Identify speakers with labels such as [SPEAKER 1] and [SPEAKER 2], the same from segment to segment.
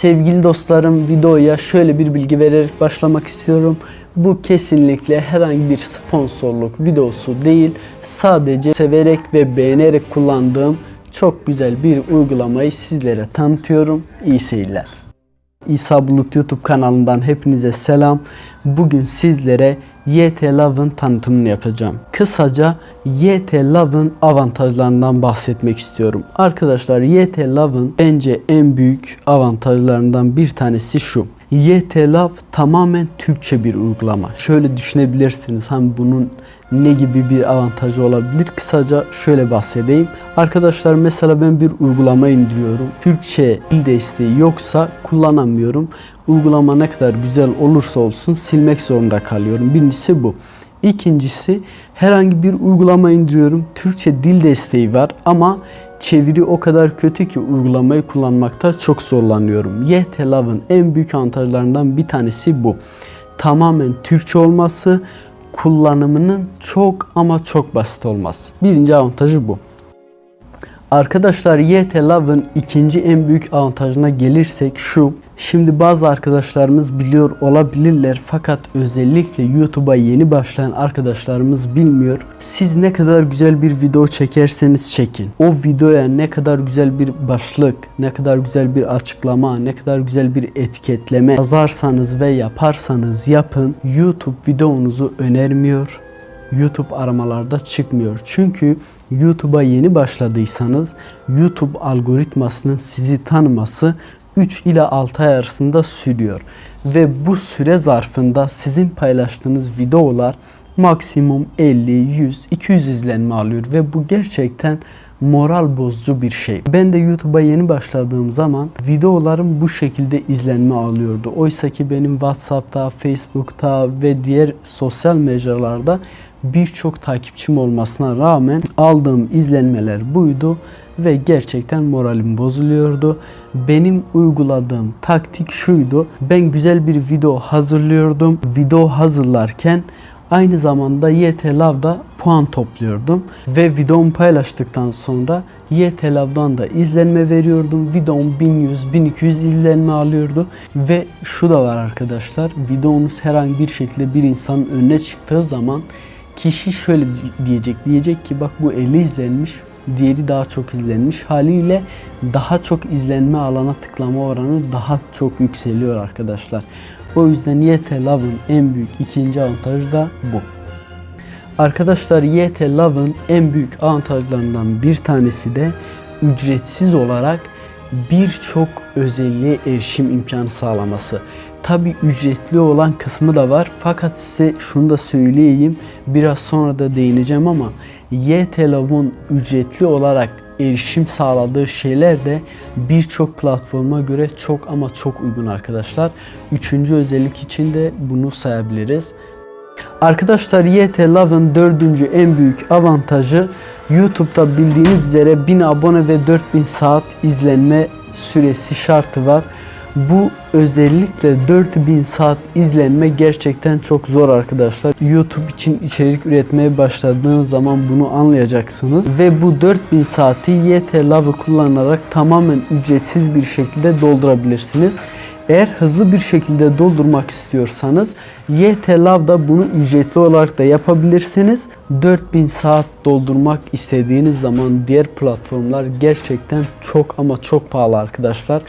[SPEAKER 1] Sevgili dostlarım videoya şöyle bir bilgi vererek başlamak istiyorum. Bu kesinlikle herhangi bir sponsorluk videosu değil. Sadece severek ve beğenerek kullandığım çok güzel bir uygulamayı sizlere tanıtıyorum. İyi seyirler. İsa Bulut YouTube kanalından hepinize selam. Bugün sizlere YT Love'ın tanıtımını yapacağım. Kısaca YT Love'ın avantajlarından bahsetmek istiyorum. Arkadaşlar YT Love'ın bence en büyük avantajlarından bir tanesi şu. Love tamamen Türkçe bir uygulama. Şöyle düşünebilirsiniz. Hani bunun ne gibi bir avantajı olabilir? Kısaca şöyle bahsedeyim. Arkadaşlar mesela ben bir uygulama indiriyorum. Türkçe dil desteği yoksa kullanamıyorum. Uygulama ne kadar güzel olursa olsun silmek zorunda kalıyorum. Birincisi bu. İkincisi herhangi bir uygulama indiriyorum. Türkçe dil desteği var ama çeviri o kadar kötü ki uygulamayı kullanmakta çok zorlanıyorum. YT Love'ın en büyük avantajlarından bir tanesi bu. Tamamen Türkçe olması, kullanımının çok ama çok basit olması. Birinci avantajı bu. Arkadaşlar YT Love'ın ikinci en büyük avantajına gelirsek şu. Şimdi bazı arkadaşlarımız biliyor olabilirler fakat özellikle YouTube'a yeni başlayan arkadaşlarımız bilmiyor. Siz ne kadar güzel bir video çekerseniz çekin. O videoya ne kadar güzel bir başlık, ne kadar güzel bir açıklama, ne kadar güzel bir etiketleme yazarsanız ve yaparsanız yapın YouTube videonuzu önermiyor. YouTube aramalarda çıkmıyor. Çünkü YouTube'a yeni başladıysanız YouTube algoritmasının sizi tanıması 3 ile 6 ay arasında sürüyor. Ve bu süre zarfında sizin paylaştığınız videolar maksimum 50, 100, 200 izlenme alıyor ve bu gerçekten moral bozucu bir şey. Ben de YouTube'a yeni başladığım zaman videolarım bu şekilde izlenme alıyordu. Oysa ki benim WhatsApp'ta, Facebook'ta ve diğer sosyal mecralarda birçok takipçim olmasına rağmen aldığım izlenmeler buydu ve gerçekten moralim bozuluyordu. Benim uyguladığım taktik şuydu. Ben güzel bir video hazırlıyordum. Video hazırlarken aynı zamanda YT Love'da puan topluyordum ve videomu paylaştıktan sonra YT Love'dan da izlenme veriyordum. Videom 1100-1200 izlenme alıyordu ve şu da var arkadaşlar. Videonuz herhangi bir şekilde bir insanın önüne çıktığı zaman kişi şöyle diyecek. Diyecek ki bak bu 50 izlenmiş diğeri daha çok izlenmiş. Haliyle daha çok izlenme alana tıklama oranı daha çok yükseliyor arkadaşlar. O yüzden YT Love'ın en büyük ikinci avantajı da bu. Arkadaşlar YT Love'ın en büyük avantajlarından bir tanesi de ücretsiz olarak birçok özelliğe erişim imkanı sağlaması. Tabi ücretli olan kısmı da var fakat size şunu da söyleyeyim biraz sonra da değineceğim ama YTLAV'un ücretli olarak erişim sağladığı şeyler de birçok platforma göre çok ama çok uygun arkadaşlar. Üçüncü özellik için de bunu sayabiliriz. Arkadaşlar YT Love'ın dördüncü en büyük avantajı YouTube'da bildiğiniz üzere 1000 abone ve 4000 saat izlenme süresi şartı var. Bu özellikle 4000 saat izlenme gerçekten çok zor arkadaşlar. YouTube için içerik üretmeye başladığınız zaman bunu anlayacaksınız. Ve bu 4000 saati YT Love'ı kullanarak tamamen ücretsiz bir şekilde doldurabilirsiniz. Eğer hızlı bir şekilde doldurmak istiyorsanız YT Love'da bunu ücretli olarak da yapabilirsiniz. 4000 saat doldurmak istediğiniz zaman diğer platformlar gerçekten çok ama çok pahalı arkadaşlar.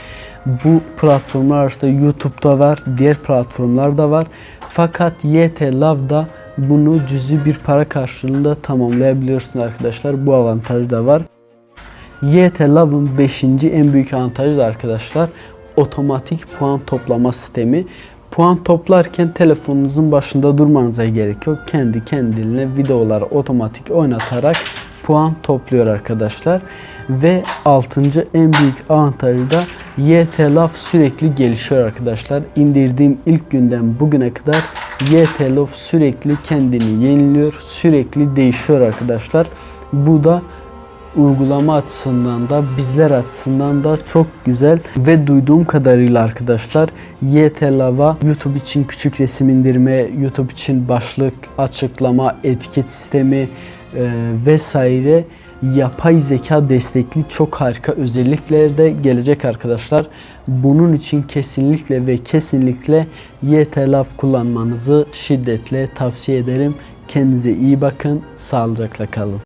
[SPEAKER 1] Bu platformlar arasında YouTube'da var, diğer platformlar da var. Fakat YT Love'da bunu cüzi bir para karşılığında tamamlayabiliyorsunuz arkadaşlar. Bu avantaj da var. YT Love'ın 5. en büyük avantajı da arkadaşlar otomatik puan toplama sistemi. Puan toplarken telefonunuzun başında durmanıza gerek yok. Kendi kendine videoları otomatik oynatarak puan topluyor arkadaşlar. Ve 6. en büyük avantajı da YT Love sürekli gelişiyor arkadaşlar. İndirdiğim ilk günden bugüne kadar YT Love sürekli kendini yeniliyor. Sürekli değişiyor arkadaşlar. Bu da uygulama açısından da bizler açısından da çok güzel ve duyduğum kadarıyla arkadaşlar YT Lava YouTube için küçük resim indirme, YouTube için başlık, açıklama, etiket sistemi e, vesaire yapay zeka destekli çok harika özellikler de gelecek arkadaşlar. Bunun için kesinlikle ve kesinlikle YTLAF kullanmanızı şiddetle tavsiye ederim. Kendinize iyi bakın, sağlıcakla kalın.